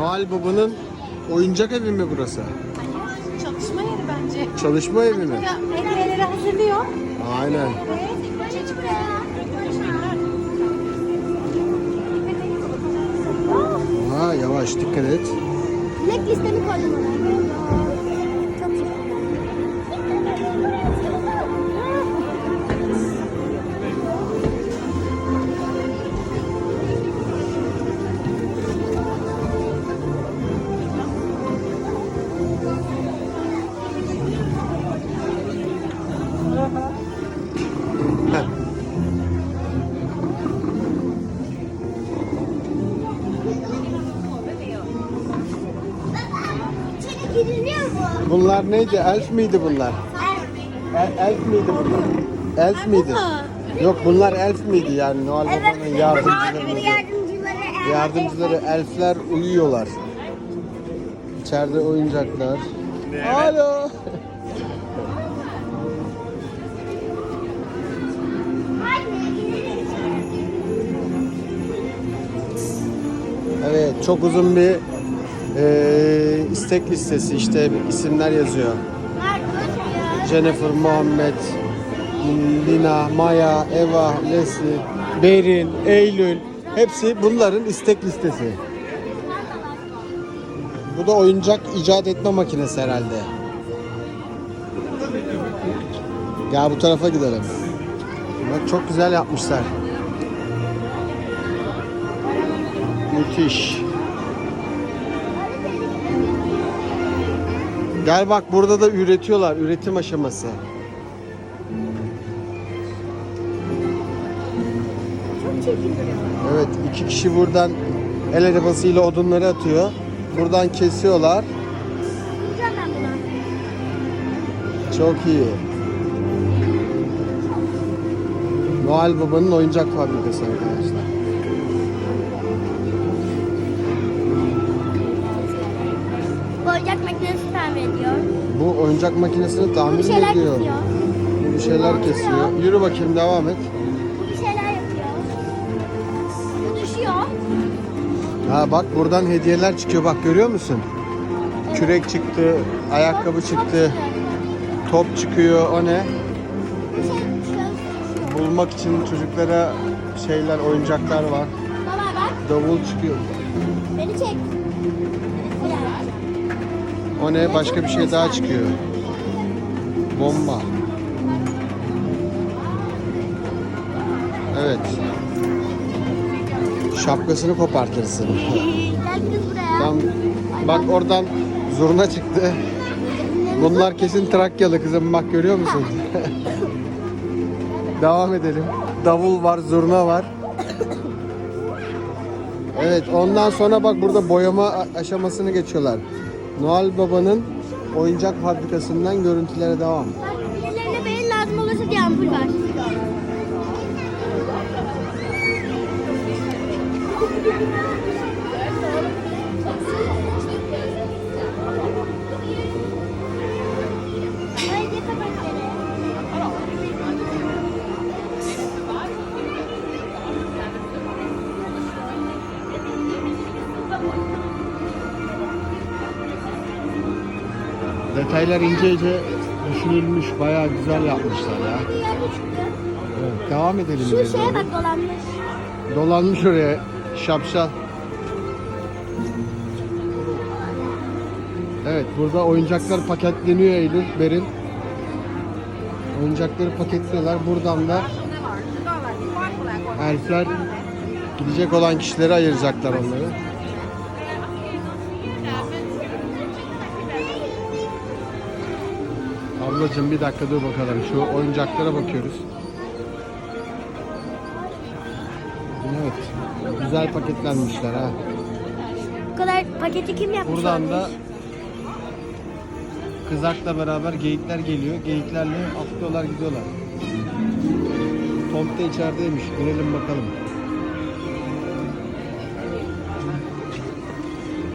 Noel Baba'nın oyuncak evi mi burası? Çalışma yeri bence. Çalışma evi mi? Hediyeleri hazırlıyor. Aynen. Ha yavaş dikkat et. Dilek listemi koydum ona. Bunlar neydi? Elf miydi bunlar? El, elf miydi bunlar? Elf miydi? Yok bunlar elf miydi yani Noel Baba'nın yardımcıları. Yardımcıları elfler uyuyorlar. İçeride oyuncaklar. Alo. Evet çok uzun bir eee, istek listesi işte isimler yazıyor. Jennifer, Muhammed, Lina, Maya, Eva, Leslie, Berin, Eylül hepsi bunların istek listesi. Bu da oyuncak icat etme makinesi herhalde. Gel bu tarafa gidelim. Bak çok güzel yapmışlar. Müthiş. Gel bak burada da üretiyorlar. Üretim aşaması. Evet iki kişi buradan el arabasıyla odunları atıyor. Buradan kesiyorlar. Çok iyi. Noel Baba'nın oyuncak fabrikası arkadaşlar. Oyuncak makinesi ediyor. Bu oyuncak makinesini tamir bir şeyler ediyor. kesiyor. Bu bir şeyler kesiyor. Yürü bakayım devam et. Bu bir şeyler yapıyor. Bu düşüyor. Ha bak buradan hediyeler çıkıyor. Bak görüyor musun? Kürek çıktı, ayakkabı Top- top çıktı, top çıkıyor. O ne? Bir şey. Bulmak için çocuklara şeyler, oyuncaklar var. Baba bak. Davul çıkıyor. Beni çek. O ne? Başka bir şey daha çıkıyor. Bomba. Evet. Şapkasını kopartırsın. Tam, bak oradan zurna çıktı. Bunlar kesin Trakyalı kızım bak görüyor musun? Devam edelim. Davul var, zurna var. Evet ondan sonra bak burada boyama aşamasını geçiyorlar. Noel Baba'nın oyuncak fabrikasından görüntülere devam. Birilerine beyin lazım olursa diye ampul var. Detaylar ince ince düşünülmüş, bayağı güzel yapmışlar ya. Evet, devam edelim. Şu şeye bak dolanmış. Dolanmış oraya şapşal. Evet burada oyuncaklar paketleniyor Eylül, Berin. Oyuncakları paketliyorlar. Buradan da elfler gidecek olan kişilere ayıracaklar onları. Ablacığım bir dakika dur bakalım. Şu oyuncaklara bakıyoruz. Evet. Güzel paketlenmişler ha. Bu kadar paketi kim yapmış Buradan olmuş? da kızakla beraber geyikler geliyor. Geyiklerle atlıyorlar gidiyorlar. Tom da içerideymiş. Girelim bakalım.